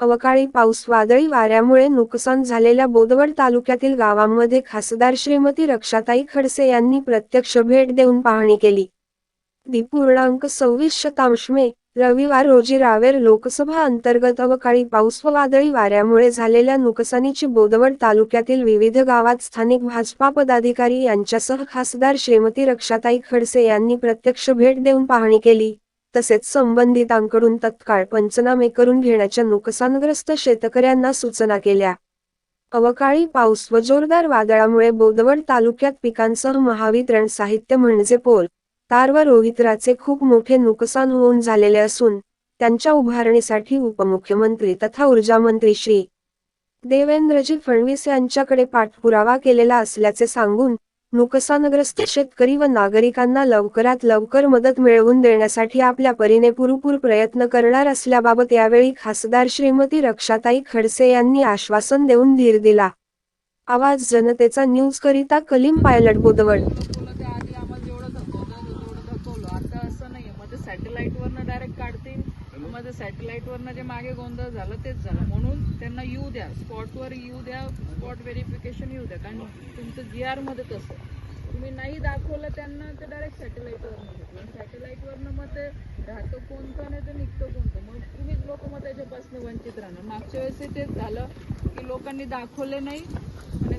अवकाळी पाऊस वादळी वाऱ्यामुळे नुकसान झालेल्या बोदवड तालुक्यातील गावांमध्ये खासदार श्रीमती रक्षाताई खडसे यांनी प्रत्यक्ष भेट देऊन पाहणी केली. दिपूर्णांक सव्वीस शतांश मे रविवार रोजी रावेर लोकसभा अंतर्गत अवकाळी पाऊस व वादळी वाऱ्यामुळे झालेल्या नुकसानीची बोदवड तालुक्यातील विविध गावात स्थानिक भाजपा पदाधिकारी यांच्यासह खासदार श्रीमती रक्षाताई खडसे यांनी प्रत्यक्ष भेट देऊन पाहणी केली. तसेच संबंधितांकडून तत्काळ पंचनामे करून घेण्याच्या नुकसानग्रस्त शेतकऱ्यांना सूचना केल्या. अवकाळी पाऊस व जोरदार वादळामुळे बोदवड तालुक्यात पिकांसह महावितरण साहित्य म्हणजे पोल तार व रोहित्राचे खूप मोठे नुकसान होऊन झालेले असून त्यांच्या उभारणीसाठी उपमुख्यमंत्री तथा ऊर्जा मंत्री श्री. देवेंद्रजी फडणवीस यांच्याकडे पाठपुरावा केलेला असल्याचे सांगून नुकसानग्रस्त शेतकरी व नागरिकांना लवकरात लवकर मदत मिळवून देण्यासाठी आपल्या परीने पुरेपूर प्रयत्न करणार असल्याबाबत यावेळी खासदार श्रीमती रक्षाताई खडसे यांनी आश्वासन देऊन धीर दिला. आवाज जनतेचा न्यूज करिता कलीम पायलट बुधवड सॅटेलाइट वरनं डायरेक्ट काढतील. माझं सॅटेलाइट वरनं जे मागे गोंधळ झालं तेच झालं. म्हणून त्यांना येऊ द्या स्पॉटवर येऊ द्या स्पॉट व्हेरिफिकेशन येऊ द्या. कारण तुमचं जी आरमध्ये तुम्ही नाही दाखवलं त्यांना ते डायरेक्ट सॅटेलाईटवर सॅटेलाईटवरनं घेतलं मग ते राहतं कोणतं नाही तर निघतं कोणतं. मग तुम्हीच लोक मग त्याच्यापासून वंचित राहणार. मागच्या वेळेस तेच झालं की लोकांनी दाखवले नाही आणि